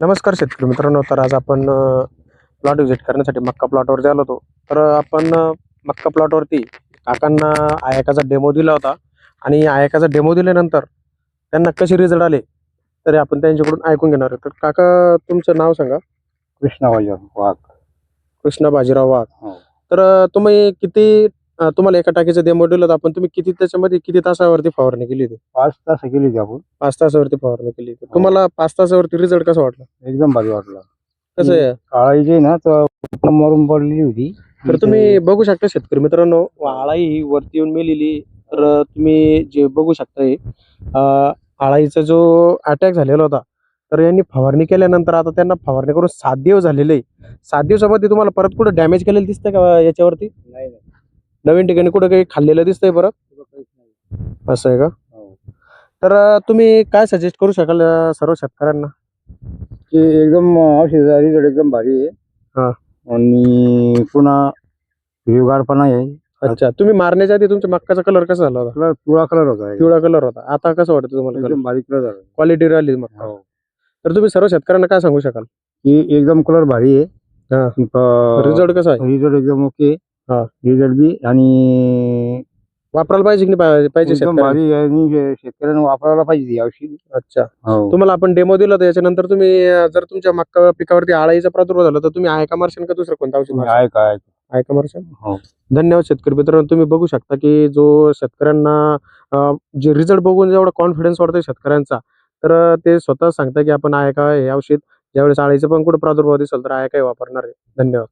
नमस्कार शेतकरी मित्रांनो तर आज आपण प्लॉट व्हिजिट करण्यासाठी मक्का प्लॉटवर आलो होतो. तर आपण मक्का प्लॉटवरती काकांना आयकाचा डेमो दिला होता आणि आयकाचा डेमो दिल्यानंतर त्यांना कसे रिझल्ट आले तरी आपण त्यांच्याकडून ऐकून घेणार आहे तर काका तुमचं नाव सांगा. कृष्णाबाई वाघ. कृष्णा बाजीराव वाघ. हो. तर तुम्ही किती तुम्हाला एका टाकीचं डेमो दिलं आपण तुम्ही किती त्याच्यामध्ये किती तासावरती फवारणी केली होती? पाच तास गेली होती आपण. पाच तासावरती फवारणी केली होती. तुम्हाला पाच तासावरती रिझल्ट कसा वाटला? एकदम भारी वाटलं. कसं आहे? काळी जी ना तर मरून पडलेली होती. तर तुम्ही बघू शकता शेतकरी मित्रांनो आळाई ही वरती येऊन मेलेली. तर तुम्ही जे बघू शकता हे, आळाईचा जो अटॅक झालेला होता तर यांनी फवारणी केल्यानंतर आता त्यांना फवारणी करून सात दिवस झालेले. सात दिवसामध्ये तुम्हाला परत कुठं डॅमेज केलेलं दिसतंय का याच्यावरती? नाही नाही. नवीन ठिकाणी कुठं काही खाल्लेलं दिसतंय परत. असं आहे का? हो. तर तुम्ही काय सजेस्ट करू शकाल अं, सर्व शेतकऱ्यांना? ते एकदम रिझल्ट एकदम भारी हा. आहे आणि पुन्हा हिरवीगारपणा आहे. अच्छा. तुम्ही मारण्याच्या आधी तुमच्या मक्काचा कलर कसा झाला होता? कलर पिवळा कलर होता एकदम. पिवळा कलर होता. आता कसं वाटतं तुम्हाला एकदम भारी कलर झाला. क्वालिटी राहिली मग हो. तर तुम्ही सर्व शेतकऱ्यांना काय सांगू शकाल? ही एकदम कलर भारी हा. आहे रिझल्ट कसा आहे? रिझल्ट एकदम ओके हा. रिझल्ट बी आणि वापरायला पाहिजे की नाही पाहिजे पाहिजे एकदम शेतकऱ्यांना? भारी आहे. आणि शे- शेतकऱ्यांना वापरायला पाहिजे ही औषध. अच्छा. हो. तुम्हाला आपण डेमो दिला होता याच्यानंतर तुम्ही अं, जर तुमच्या मक्का पिकावरती आळाईचा प्रादुर्भाव झाला तर तुम्ही आयका मार्शन का दुसरं कोणतं औषध? मारशाल? आहे काय आयका मार्शन हो. धन्यवाद शेतकरी मित्रांनो. तुम्ही बघू शकता की जो शेतकऱ्यांना अं, जे रिझल्ट बघून जेवढा कॉन्फिडन्स वाटतोय शेतकऱ्यांचा तर अं, ते स्वतः सांगता की आपण आयका हे औषध ज्यावेळेस आळीचं पण कुठं प्रादुर्भाव दिसेल तर आयका हे वापरणार आहे. धन्यवाद.